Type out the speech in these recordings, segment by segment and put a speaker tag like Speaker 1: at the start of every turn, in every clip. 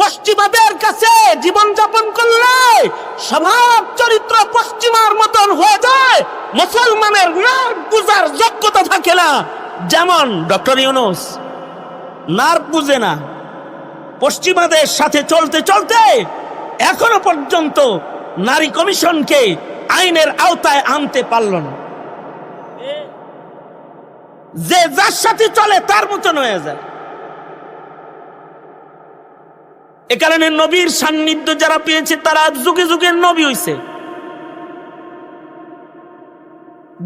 Speaker 1: পশ্চিমাদের কাছে জীবন যাপন করলে স্বভাব চরিত্র পশ্চিমার মতন হয়ে যায়। মুসলমানের নার বুঝার যোগ্যতা থাকে না। যেমন ডক্টর ইউনুস নার বুঝে না। পশ্চিমাদের সাথে চলতে চলতে এখনও পর্যন্ত নারী কমিশনকে আইনের আওতায় আনতে পারল না। যে যার সাথে চলে তার মতন হয়ে যায়। এ কারণে নবীর সান্নিধ্য যারা পেয়েছে, তারা যুগে যুগে নবী হইছে।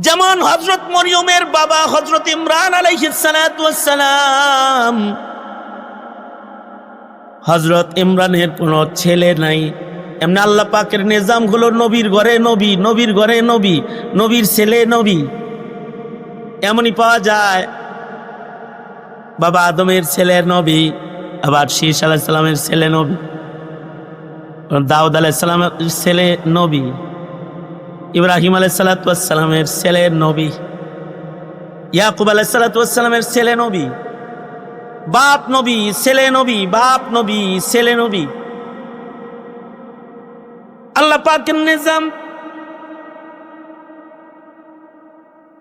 Speaker 1: যেমন হজরত মরিয়মের বাবা হজরত ইমরান আলাইহিসালাম হজরত ইমরানের কোনো ছেলে নাই। এমনি আল্লাহ পাকের নিজাম হলো নবীর ঘরে নবী, নবীর ঘরে নবী, নবীর ছেলে নবী। এমনই পাওয়া যায়, বাবা আদমের ছেলে নবী। আবার শীষ আলাহিসাল্লামের ছেলে নবী। দাউদ আলাইসাল্লামের ছেলে নবী। ইব্রাহিম আলাইসাল্লামের ছেলে নবী। ইয়াকুব আলাইসাল্লামের ছেলে নবী। বাপ নবী, ছেলে নবী, বাপ নবী, ছেলে নবী। আল্লাহ পাকের নিজাম।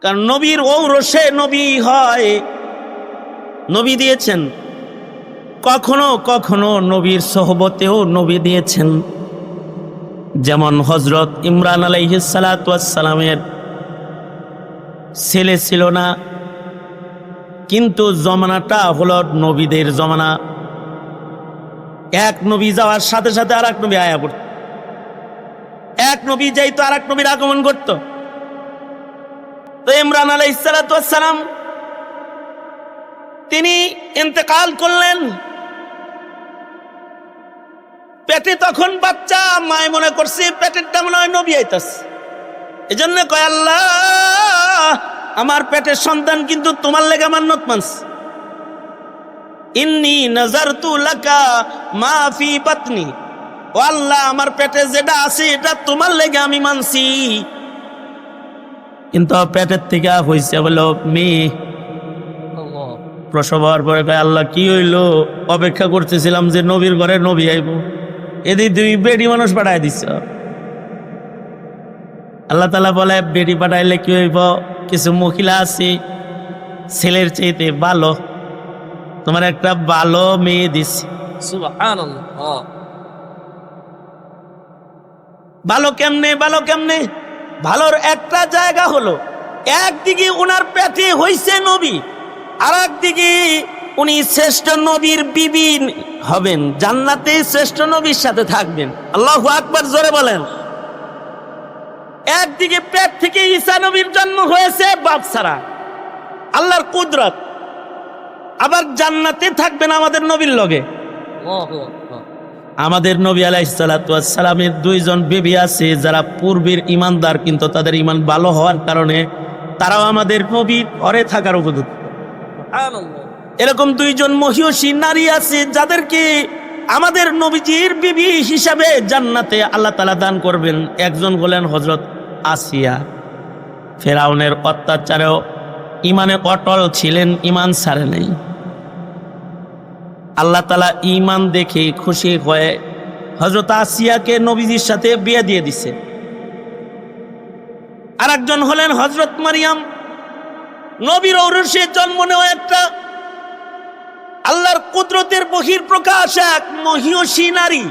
Speaker 1: কারণ নবীর ঔরসে নবী হয়। নবী দিয়েছেন। কখনো কখনো নবীর সহবতেও নবী দিয়েছেন। যেমন হজরত ইমরান আলাইহিসালামের ছেলে ছিল না, কিন্তু জমানাটা হলো নবীদের জমানা। এক নবী যাওয়ার সাথে সাথে আর এক নবী আয়া পড়ত। এক নবী যাইতো আর এক নবীর আগমন করত। তো ইমরান আলাইসালাম তিনি ইন্তেকাল করলেন। পেটে তখন বাচ্চা, মায় মনে করছে পেটেরটা মনে হয় নবী আইতাস এই জন্য কয়, আল্লাহ, আমার পেটের সন্তান কিন্তু তোমার লেগে মান্নত মানস ইন্নি নজর তু লাকা মা ফি পাতনি ও আল্লাহ, আমার পেটে যেটা আছে, এটা তোমার লেগে আমি মানছি। কিন্তু পেটের থেকে হয়েছে বলো, মেয়ে। প্রসব হওয়ার পরে আল্লাহ, কি হইল? অপেক্ষা করতেছিলাম যে নবীর ঘরে নবী আইব। এদিক দুই বেডি মানুষ পাঠাই দিছ। আল্লাহ তালা বলে বেডি পাঠাইলে কি হইব? কিছু মহিলা আছে ছেলের চাইতে ভালো তোমার একটা ভালো মেয়ে দিছি।
Speaker 2: সুবহানাল্লাহ
Speaker 1: ভালো কেমনে ভালো কেমনে? ভালোর একটা জায়গা হলো একদিকে উনার পেটে হইছে নবী আর একদিকে উনি শ্রেষ্ঠ নবীর বিবি হবেন, জান্নাতে শ্রেষ্ঠ নবীর সাথে থাকবেন। আল্লাহ আকবার জোরে বলেন। একদিকে পেট থেকে ঈসা নবীর জন্ম হয়েছে বাপ আল্লাহর কুদরত। আবার জান্নাতে থাকবেন আমাদের নবীর লগে। আমাদের নবী আলাইসালামের দুইজন বেবি আছে, যারা পূর্বের ইমানদার কিন্তু তাদের ইমান ভালো হওয়ার কারণে তারাও আমাদের নবীর ঘরে থাকার উপযুক্ত। এরকম দুইজন মহিষী, নারী আছে যাদেরকে আমাদের নবীজির বিবি হিসাবে জান্নাতে আল্লাহ তালা দান করবেন। একজন হলেন হজরত আসিয়া। ফেরাউনের অত্যাচারেও ইমানে অটল ছিলেন ইমান ছাড়ে নেই। আল্লাহ তালা ইমান দেখে খুশি হয়ে হজরত আসিয়াকে নবীজির সাথে বিয়ে দিয়ে দিছে। আর হলেন হজরত মারিয়াম। নবীর ঔরসে জন্ম নেওয়া একটা আল্লাহর কুদরতের বহির প্রকাশ এক মহিষী নারী।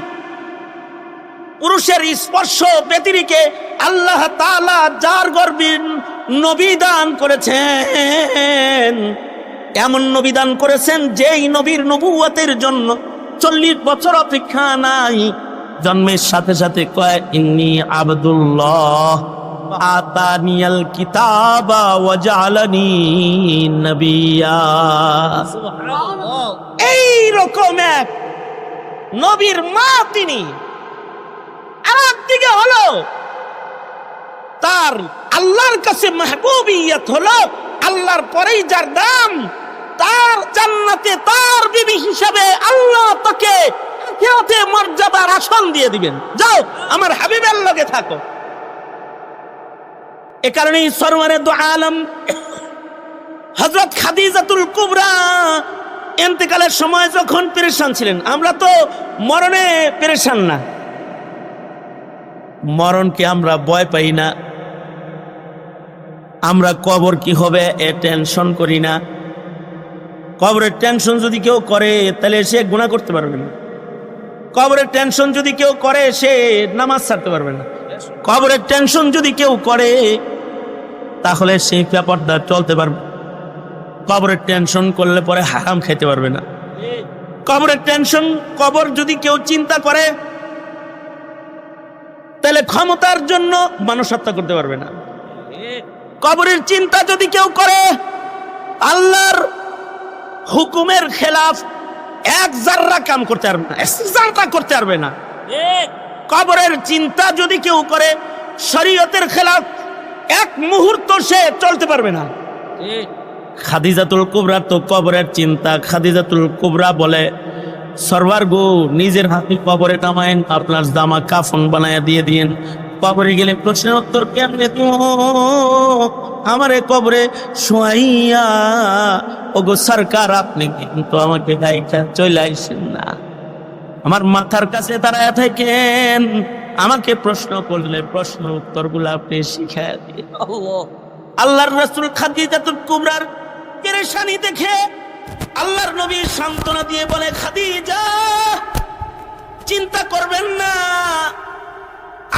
Speaker 1: পুরুষের স্পর্শ ব্যতিরিকে আল্লাহ তালা যার গর্বে নবী দান করেছেন। এমন নবী দান করেছেন যেই নবীর নবুয়তের জন্য চল্লিশ বছর অপেক্ষা নাই। জন্মের সাথে সাথে কয়, ইন্নি আবদুল্লাহ। আতানিয়াল কিতাবা ওয়াজালানি নবিয়া। এই রকম এক নবীর মা তিনি আর একদিকে হলো তার আল্লাহর কাছে মাহবুবিয়ত হলো আল্লাহর পরেই যার দাম তার জান্নাতে তার বিবি হিসাবে আল্লাহ তাকে আখিরাতে মর্যাদার আসন দিয়ে দিবেন। যাও আমার হাবিবের লগে থাকো। এ কারণেই সরওয়ারে দু আলম হজরত খাদিজাতুল কুবরা এন্তেকালের সময় যখন পেরেশান ছিলেন, আমরা তো মরণে পেরেশান না। মরণকে আমরা ভয় পাই না। আমরা কবর কি হবে এ টেনশন করি না। কবরের টেনশন যদি কেউ করে, তাহলে সে গুণা করতে পারবে না। কবরের টেনশন যদি কেউ করে, সে নামাজ ছাড়তে পারবে না। কবরের টেনশন যদি কেউ করে তাহলে সেই ব্যাপারটা চলতে পারবে কবরের টেনশন করলে পরে হারাম খেতে পারবে না। কবরের টেনশন, কবর যদি কেউ চিন্তা করে, তাহলে ক্ষমতার জন্য মানুষ হত্যা করতে পারবে না। কবরের চিন্তা যদি কেউ করে, আল্লাহর হুকুমের খেলাফ এক জাররা কাম করতে পারবে না, এক জাররা করতে পারবে না। কবরের চিন্তা যদি কেউ করে, শরীয়তের খেলাফ এক মুহূর্ত সে চলতে পারবে না। খাদিজাতুল কুবরা তো কবরের চিন্তা। খাদিজাতুল কুবরা বলে সরবার গো নিজের হাতে কবরে নামায়েন আপনার জামা কাফন বানায়া দিয়ে দিন কবরে গেলে প্রশ্নের উত্তর কেমনে তো আমারে কবরে শোয়াইয়া ওগো সরকার আপনি কিন্তু আমাকে গাইটা চলে আইসেন না। আমার মাথার কাছে তারা থাকেন। আমাকে প্রশ্ন করলে প্রশ্ন উত্তরগুলো আপনি শিখায় দিয়ে আল্লাহর রাসূল খাদিজাতুল কুবরার পেরেশানি দেখে আল্লাহর নবী সান্ত্বনা দিয়ে বলে খাদিজা চিন্তা করবেন না।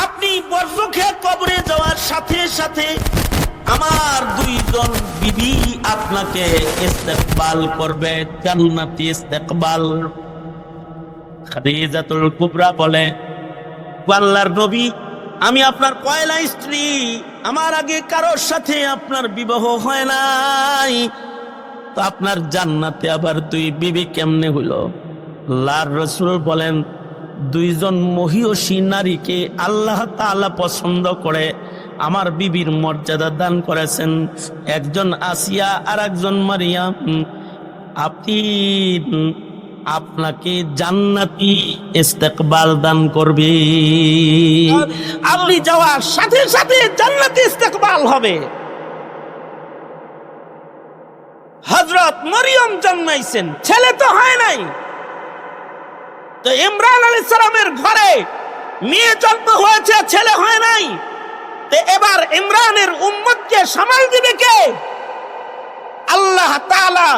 Speaker 1: আপনি খেয়ে কবরে যাওয়ার সাথে সাথে আমার দুইজন বিবি আপনাকে ইস্তেকবাল করবে জান্নাতি ইস্তেকবাল। খাদিজাতুল কুবরা বলে আল্লাহর নবী, আমি আপনার পয়লা স্ত্রী, আমার আগে কারোর সাথে আপনার বিবাহ হয় নাই। তো আপনার জান্নাতে আবার দুই বিবি কেমনে হইল? লার রসুল বলেন, দুইজন মহিয়সী নারীকে আল্লাহ তাআলা পছন্দ করে, আমার বিবির মর্যাদা দান করেছেন। একজন আসিয়া আর একজন মারিয়াম, আপনি আপনাকে জান্নাতি ইস্তেকবাল দান করবে। আপনি যাওয়ার সাথে সাথে জান্নাতি ইস্তেকবাল হবে। হজরত মরিয়ম জন্মাইছেন, ছেলে তো হয় নাই। তো ইমরান আলী সালামের ঘরে মেয়ে জন্ম হয়েছে, ছেলে হয় নাই। তো এবার ইমরানের উম্মতকে সামাল দিবে কে? আল্লাহ তাআলা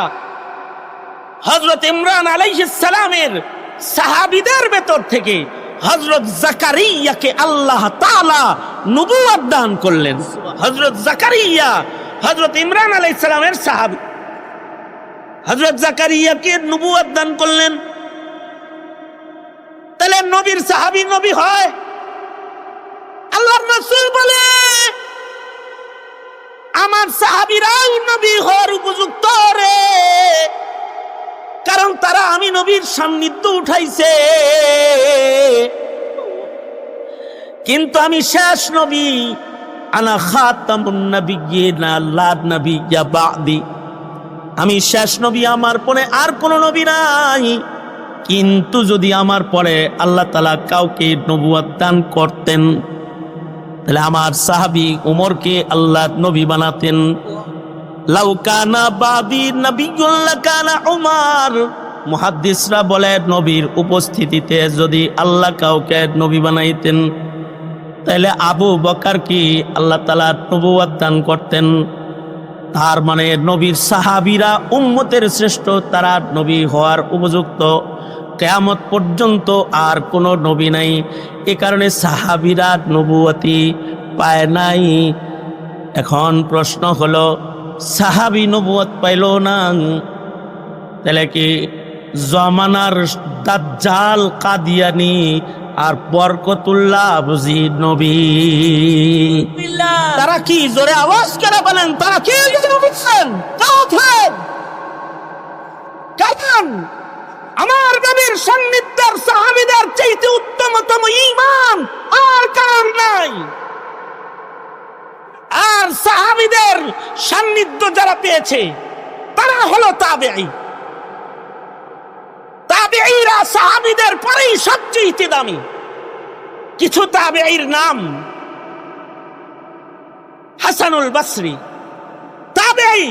Speaker 1: হজরত ইমরান আলাইহিস সালামের সাহাবিদের ভেতর থেকে হজরত জাকারিয়াকে আল্লাহ তাআলা নবুয়ত দান করলেন। হজরত জাকারিয়া হজরত ইমরান আলাইহিস সালামের সাহাবী। হজরত জাকারিয়াকে নবুয়ত দান করলেন। তাহলে নবীর সাহাবী নবী হয়। আল্লাহ রাসূল বলে, আমার সাহাবীরাও নবী হওয়ার উপযুক্ত রে। কারণ তারা আমি নবীর সান্নিধ্য উঠাইছে। কিন্তু আমি শেষ নবী। আনা খাতামুন বাদি। আমি শেষ নবী আমার পরে আর কোনো নবী নাই। কিন্তু যদি আমার পরে আল্লাহ তালা কাউকে নবুয়াত দান করতেন, তাহলে আমার সাহাবি উমরকে আল্লাহ নবী বানাতেন। লাউকানা বাদি নবিগুল্লা কানা উমার। মুহাদ্দিসরা বলে, নবীর উপস্থিতিতে যদি আল্লাহ কাউকে নবী বানাইতেন তাহলে আবু বকার কি আল্লাহ তালা নবুয়াত দান করতেন? তার মানে নবীর সাহাবিরা, উম্মতের শ্রেষ্ঠ, তারা নবী হওয়ার উপযুক্ত। কেয়ামত পর্যন্ত আর কোনো নবী নাই। এ কারণে সাহাবিরা নবুয়তি পায় নাই। এখন প্রশ্ন হলো সাহাবি নবুয়ত পাইল না। তাহলে কি জমানার দাজ্জাল কাদিয়ানি আর বরকতুল্লাহ বুঝি নবী? তারা কি জোরে আওয়াজ করে বলেন? তারা কি বুঝছেন কারণ আমার নবীর সান্নিধ্যের সাহাবিদের চাইতে উত্তমতম ঈমান আর কারণ নাই। আর সাহাবিদের সান্নিধ্য যারা পেয়েছে, তারা হলো তাবেঈ। তাবেঈরা সাহাবিদের পরেই সবচেয়ে দামি কিছু তাবেঈর নাম হাসানুল বসরি। তাবেঈ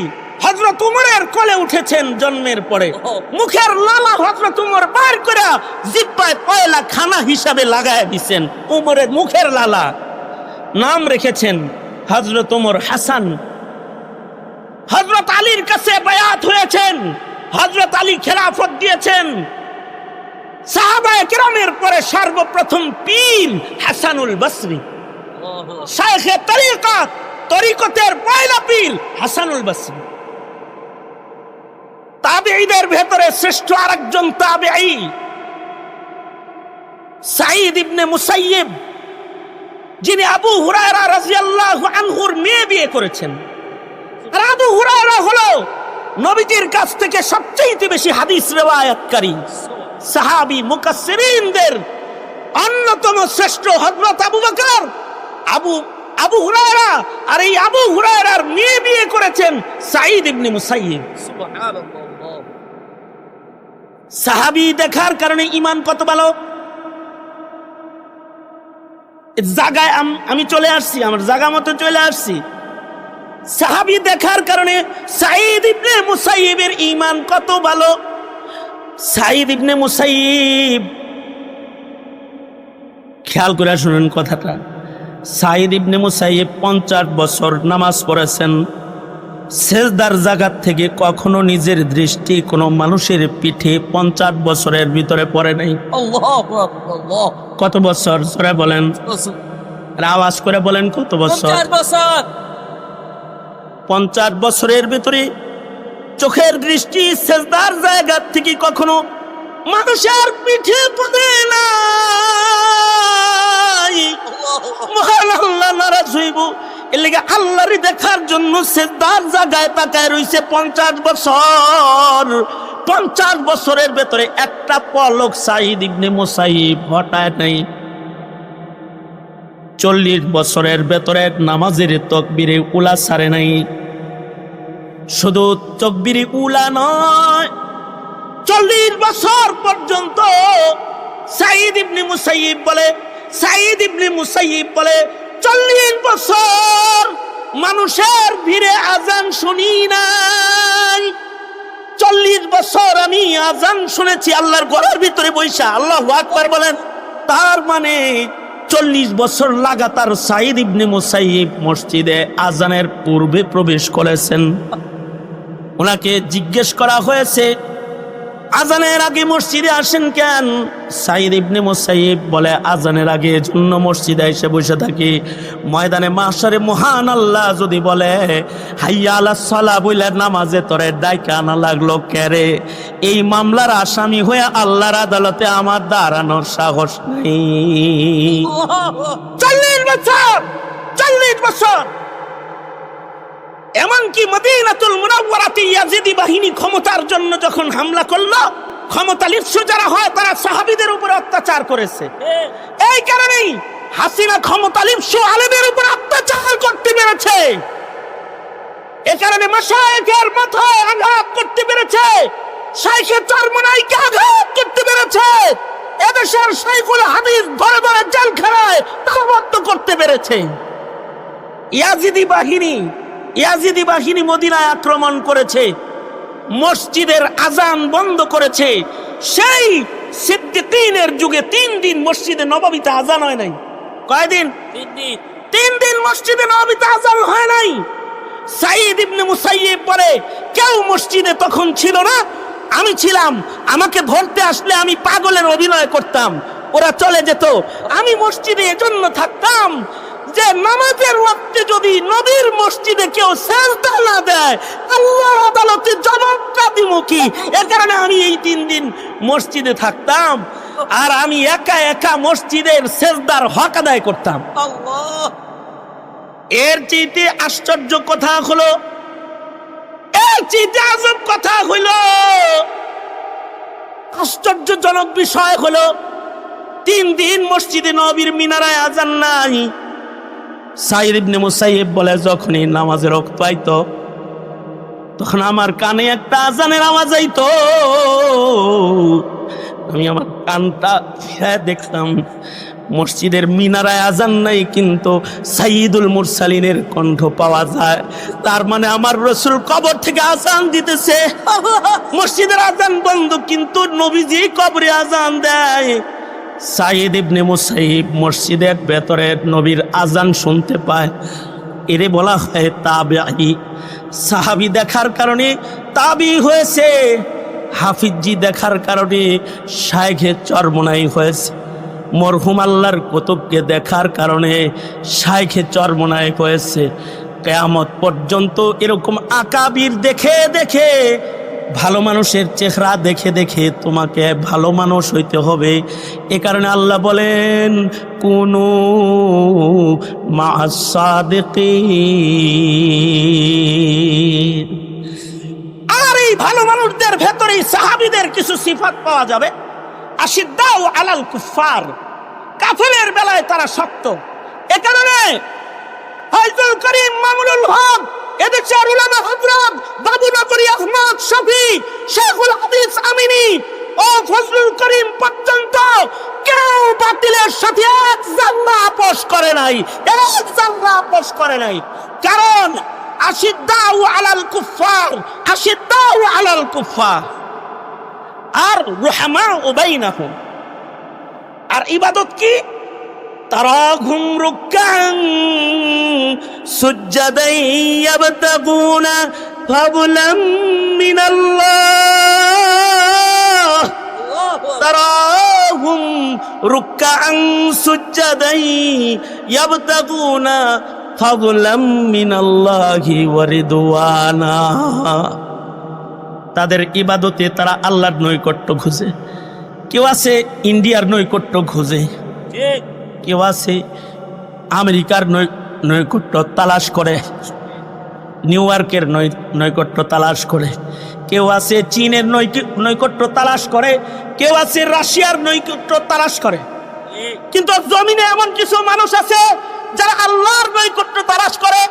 Speaker 1: হজরত উমরের কোলে উঠেছেন জন্মের পরে। মুখের লালা হজরত উমর বার করে জিব্বায় পয়লা খানা হিসাবে লাগায় দিছেন। উমরের মুখের লালা। নাম রেখেছেন হজরত উমর হাসান। হজরত আলীর কাছে বায়াত হয়েছেন। হজরত আলী খেলাফত দিয়েছেন। সাহাবায় পরে সর্বপ্রথম পীর হাসানুল বসরি। তরিকতের পয়লা হাসানুল ভেতরে শ্রেষ্ঠ আরেকজন তাবেঈ, সাঈদ ইবনে যিনি আবু হুরায়রা রাজিয়াল্লাহু আনহুর মেয়ে বিয়ে করেছেন। আর আবু হুরায়রা হলো নবীজির কাছ থেকে সবচেয়ে বেশি হাদিস রেওয়ায়াতকারী সাহাবি মুকাসসিরিনদের অন্যতম শ্রেষ্ঠ হযরত আবু বকর। আবু আবু হুরায়রা আর এই আবু হুরায়রার মেয়ে বিয়ে করেছেন সাঈদ ইবনে
Speaker 2: মুসাইয়্যিব সুবহানাল্লাহ।
Speaker 1: সাহাবি দেখার কারণে ইমান কত ভালো? জায়গায় আম- আমি চলে আসছি, আমার জাগা মতো চলে আসছি। সাহাবি দেখার কারণে সাইদ ইবনে মুসাইবের ইমান কত ভালো? সাইদ ইবনে মুসাইব খেয়াল করে শুনুন কথাটা। সাইদ ইবনে মুসাইব পঞ্চাশ বছর নামাজ পড়েছেন। সেজদার জাগার থেকে কখনো নিজের দৃষ্টি কোনো মানুষের পিঠে পঞ্চাশ বছরের ভিতরে পড়ে নাই। কত বছর? সরে বলেন। আওয়াজ করে বলেন কত বছর?
Speaker 2: পঞ্চাশ
Speaker 1: বছরের ভিতরে চোখের দৃষ্টি সেজদার জায়গার থেকে কখনো মানুষের পিঠে পড়ে না মহান আল্লাহ নারাজ হইব। এর লেগে আল্লাহরই দেখার জন্য সেজদার জায়গায় তাকায় রইছে পঞ্চাশ বছর। পঞ্চাশ বছরের ভেতরে একটা পলক সাইদ ইবনে মোসাইব হঠাৎ নাই। চল্লিশ বছরের ভেতরে নামাজের তকবিরে উলা সারে নাই। শুধু তকবিরে উলা নয়, চল্লিশ বছর পর্যন্ত সাইদ ইবনে মুসাইব বলে সাইদ ইবনে মুসাইব বলে চল্লিশ বছর মানুষের ভিড়ে আজান শুনি নাই। চল্লিশ বছর আমি আজান শুনেছি আল্লাহর ঘরের ভিতরে বৈশা, আল্লাহ আকবার বলেন। তার মানে চল্লিশ বছর লাগাতার সাইদ ইবনে মুসাইব মসজিদে আজানের পূর্বে প্রবেশ করেছেন। ওনাকে জিজ্ঞেস করা হয়েছে আজানের আগে মসজিদে আসেন কেন? সাইদ ইবনে মুসাইব বলে, আজানের আগে এজন্য মসজিদে এসে বসে থাকি। ময়দানে মাসারে মহান আল্লাহ যদি বলে, হাইয়া আলা সালা বইলে নামাজে তোরে ডাইকা আনা লাগল কেরে এই মামলার আসামি হয়ে আল্লাহর আদালতে আমার দাঁড়ানোর সাহস নেই। চল্লিশ বছর চল্লিশ বছর। এমনকি মদিনাতুল মুনাওয়ারাতে ইয়াজিদি বাহিনী ক্ষমতার জন্য যখন হামলা করল, ক্ষমতা লিপ্স যারা হয় তারা সাহাবীদের উপর অত্যাচার করেছে। এই কারণেই হাসিনা ক্ষমতা লিপ্স আলেমের উপর অত্যাচার করতে পেরেছে। এ কারণে মাসায়েকের মাথায় আঘাত করতে পেরেছে। শাইখে চরমনাইকে আঘাত করতে পেরেছে। এদেশের শাইখুল হাদিস ধরে ধরে জেলখানায় তালাবদ্ধ করতে পেরেছে। ইয়াজিদি বাহিনী ইয়াজিদি বাহিনী মদিনায় আক্রমণ করেছে মসজিদের আজান বন্ধ করেছে। সেই সিদ্দিকিনের যুগে তিন দিন মসজিদে নববীতে আজান হয় নাই। কয়দিন?
Speaker 2: তিন দিন।
Speaker 1: মসজিদে নববীতে আজান হয় নাই। সাইদ ইবনে মুসাইয়িব বলে কেউ মসজিদে তখন ছিল না। আমি ছিলাম আমাকে ধরতে আসলে আমি পাগলের অভিনয় করতাম। ওরা চলে যেত। আমি মসজিদে এজন্য থাকতাম যে নামাজের ওয়াক্তে যদি নবীর মসজিদে কেউ সেজদা না দেয় আল্লাহ আদালতে জবাবটা দিব কি? এ কারণে আমি এই তিন দিন মসজিদে থাকতাম আর আমি একা একা মসজিদের সেজদার হক আদায় করতাম।
Speaker 2: আল্লাহ।
Speaker 1: এর চেয়েতে আশ্চর্য কথা হলো এর চেয়েতে আজব কথা হইল আশ্চর্যজনক বিষয় হলো তিন দিন মসজিদে নবীর মিনারায় আজান নাই। সাইদ ইবনে মুসাইব বলে, যখনই নামাজের রক্ত আইতো তখন আমার কানে একটা আজানের আওয়াজ আইতো। আমি আমার কানটা হ্যাঁ দেখলাম মসজিদের মিনারায় আজান নাই, কিন্তু সাইদুল মুরসালিনের কণ্ঠ পাওয়া যায়। তার মানে আমার রসুল কবর থেকে আজান দিতেছে। মসজিদের আজান বন্ধ, কিন্তু নবীজি কবরে আজান দেয়। সাইদ ইবনে মুসাইব মসজিদের ভেতরে নবীর আজান শুনতে পায়। এরে বলা হয়, তাবিআই। সাহাবি দেখার কারণে তাবি হয়েছে। হাফিজি দেখার কারণে শায়েখে চরমনাই হয়েছে। মরহুম আল্লাহর কুতুবকে দেখার কারণে শায়েখে চরমনাই হয়েছে। কেয়ামত পর্যন্ত এরকম আকাবির দেখে দেখে ভালো মানুষের চেহারা দেখে দেখে তোমাকে ভালো মানুষ হইতে হবে। এ কারণে আল্লাহ বলেন, কোনো মাসাদিকিন আর এই ভালো মানুষদের ভেতরে সাহাবিদের কিছু সিফাত পাওয়া যাবে। আশিদ্দাও আলাল কুফার কাফেলের বেলায় তারা শক্ত। এ কারণে ফাইজুল করিম মামুনুল হক এদেশের উলামা হযরত বাবু নগরী আহমদ শফি শেখুল হাদিস আমিনী ও ফজলুল করিম পর্যন্ত কেউ বাতিলের সাথে এক জাল্লা আপোষ করে নাই, এক জাল্লা আপোষ করে নাই। কারণ আশিদ্দাউ আলাল কুফার আশিদ্দাউ আলাল কুফার আর রুহামা উবাইনাহুম আর ইবাদত কি? تراهم ركعا سجدا يبتغون فضلا من الله تراهم ركعا سجدا يبتغون فضلا من الله ورضوانا তাদের ইবাদতে তারা আল্লাহর নৈকট্য খুঁজে কেউ আছে ইন্ডিয়ার নৈকট্য খুঁজে
Speaker 2: ঠিক
Speaker 1: কেউ আছে, আমেরিকার নৈকট্য তালাশ করে, নিউ ইয়র্কের নৈকট্য তালাশ করে। কেউ আছে চীনের নৈক- নৈকট্য তালাশ করে, কেউ আছে রাশিয়ার নৈকট্য তালাশ করে। কিন্তু জমিনে এমন কিছু মানুষ আছে, যারা আল্লাহর নৈকট্য তালাশ করে।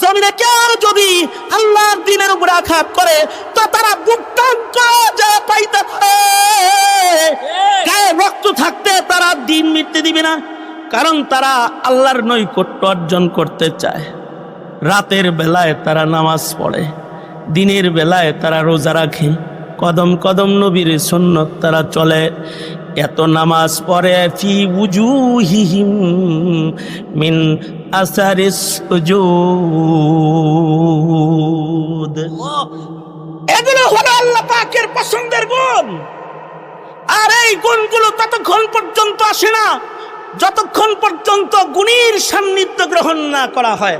Speaker 1: জমিনে কেউ যদি আল্লাহর দিনের উপরে আঘাত করে তারা বুটান্ত যা পাইতে গায়ে রক্ত থাকতে তারা দিন মিটতে দিবে না কারণ তারা আল্লাহর নৈকট্য অর্জন করতে চায়। রাতের বেলায় তারা নামাজ পড়ে দিনের বেলায় তারা রোজা রাখে। কদম কদম নবীর সুন্নত তারা চলে। এত নামাজ পড়ে ফি উজুহিহিম মিন আসারিস এগুলো হলো আল্লাহ পাকের পছন্দের গুণ। আর এই গুণগুলো ততক্ষণ পর্যন্ত আসে না যতক্ষণ পর্যন্ত গুণীর সান্নিধ্য গ্রহণ না করা হয়।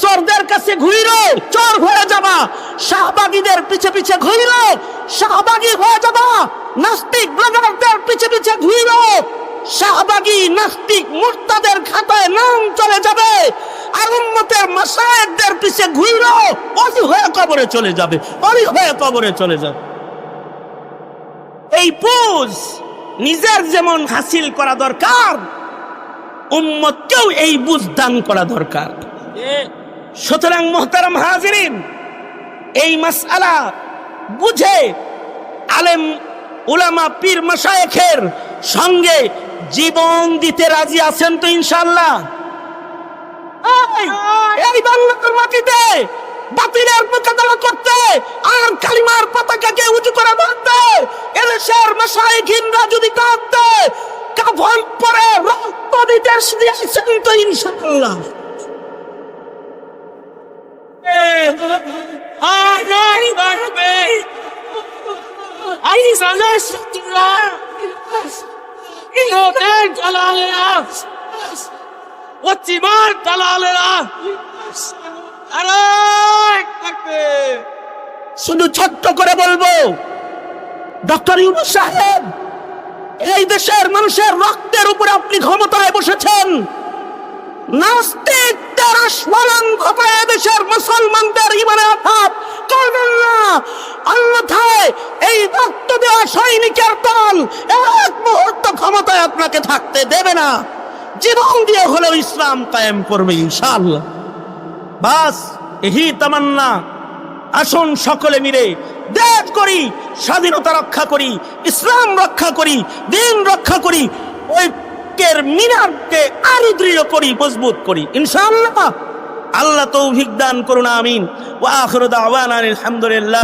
Speaker 1: চোরদের কাছে ঘুরিল চোর হয়ে যাবা। শাহবাগীদের পিছে পিছে ঘুরিল শাহবাগী হয়ে যাবা। নাস্তিক ব্রাদারদের পিছে পিছে ঘুরিল শাহবাগী নাস্তিক মুর্তাদের খাতায় নাম চলে যাবে। আর উম্মতের মাসায়েকদের পিছে ঘুরিল অলি হয়ে কবরে চলে যাবে অলি হয়ে কবরে চলে যাবে। এই বুঝ নিজের যেমন হাসিল করা দরকার উম্মতকেও এই বুঝ দান করা দরকার। সুতরাং মোহতারাম হাজিরিন, এই মাসআলা বুঝে আলেম, উলামা, পীর, মাসায়েখের সঙ্গে জীবন দিতে রাজি আছেন তো ইনশাল্লাহ এই, বাংলার মাটিতে বাতিলের মোকাবেলা করতে আর কালিমার পতাকাকে উঁচু করে ধরতে এদেশের মাসায়েখিনরা যদি কাঁদতে কাফন পরে রক্ত দিতে দিয়েছেন তো ইনশাল্লাহ
Speaker 2: Ay, বাড়বে আই সালাসতুল্লাহ ইনোদের দালালেরা ওয়াতিমার দালালেরা। আরে থাকবে।
Speaker 1: শুধু ছোট্ট করে বলব, ডক্টর ইউনুস সাহেব, এই দেশের মানুষের রক্তের উপরে আপনি ক্ষমতায় বসেছেন। নাস্তিকদের আস্ফলন ঘটায় দেশের মুসলমানদের ইমানে আঘাত করবেন না। অন্যথায় এই রক্ত দেওয়া সৈনিকের দল এক মুহূর্ত ক্ষমতায় আপনাকে থাকতে দেবে না। জীবন দিয়ে হলেও ইসলাম কায়েম করবে, ইনশাআল্লাহ। বাস, এহি তামান্না। আসুন সকলে মিলে দেশ করি, স্বাধীনতা রক্ষা করি, ইসলাম রক্ষা করি, দিন রক্ষা করি, ঐক্যের মিনারকে আরও দৃঢ় করি, মজবুত করি, ইনশাআল্লাহ। আল্লাহ তৌফিক দান করুন, আমিন। ওয়া আখিরু দাওয়ানা আলহামদুলিল্লাহ